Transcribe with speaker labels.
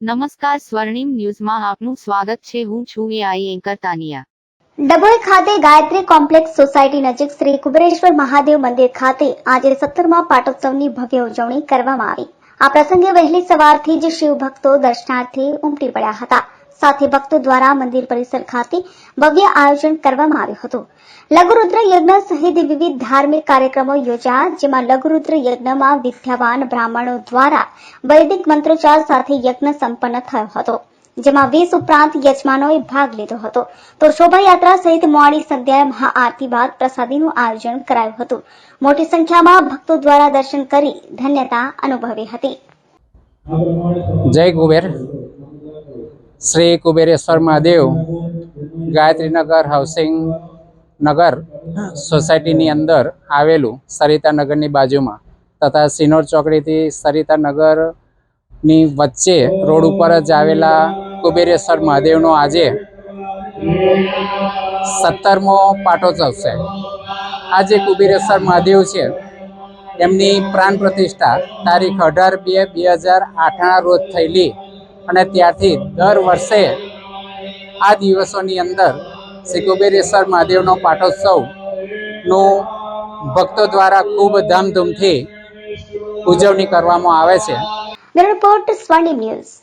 Speaker 1: નમસ્કાર સ્વર્ણિમ ન્યૂઝમાં આપનું સ્વાગત છે. હું છું એઆઈ એન્કર તાનિયા.
Speaker 2: ડભોઈ ખાતે ગાયત્રી કોમ્પ્લેક્સ સોસાયટી નજીક શ્રી કુબેરેશ્વર મહાદેવ મંદિર ખાતે આજે સત્તરમાં પાટોત્સવની ભવ્ય ઉજવણી કરવામાં આવી. આ પ્રસંગે વહેલી સવારથી જ શિવ ભક્તો દર્શનાર્થે ઉમટી પડ્યા હતા. સાથે ભક્તો દ્વારા મંદિર પરિસર ખાતે ભવ્ય આયોજન કરવામાં આવ્યું હતું. લઘુરુદ્ર યજ્ઞ સહિત વિવિધ ધાર્મિક કાર્યક્રમો યોજાયા, જેમાં લઘુરુદ્ર યજ્ઞમાં વિદ્યાવાન બ્રાહ્મણો દ્વારા વૈદિક મંત્રોચ્ચાર સાથે યજ્ઞ સંપન્ન થયો હતો, જેમાં વીસ ઉપરાંત યજમાનોએ ભાગ લીધો હતો. તો શોભાયાત્રા સહિત મોડી સંધ્યાએ મહાઆરતી બાદ પ્રસાદીનું આયોજન કરાયું હતું. મોટી સંખ્યામાં ભક્તો દ્વારા દર્શન કરી ધન્યતા અનુભવી હતી.
Speaker 3: જય કુબેર. શ્રી કુબેરેશ્વર મહાદેવ ગાયત્રીનગર હાઉસિંગ નગર સોસાયટીની અંદર આવેલું સરિતા નગરની બાજુમાં તથા સિનોર ચોકડીથી સરિતાનગરની વચ્ચે રોડ ઉપર જ આવેલા કુબેરેશ્વર મહાદેવનો આજે સત્તરમો પાટોત્સવ છે. આ જે કુબેરેશ્વર મહાદેવ છે, એમની પ્રાણ પ્રતિષ્ઠા તારીખ અઢાર બે બે હજાર આઠના રોજ થયેલી અને ત્યારથી દર વર્ષે આ દિવસોની અંદર શ્રી કુબેરેશ્વર મહાદેવનો પાટોત્સવનું ભક્તો દ્વારા ખૂબ ધામધૂમથી ઉજવણી કરવામાં આવે છે.
Speaker 2: રિપોર્ટ સ્વર્ણિમ ન્યૂઝ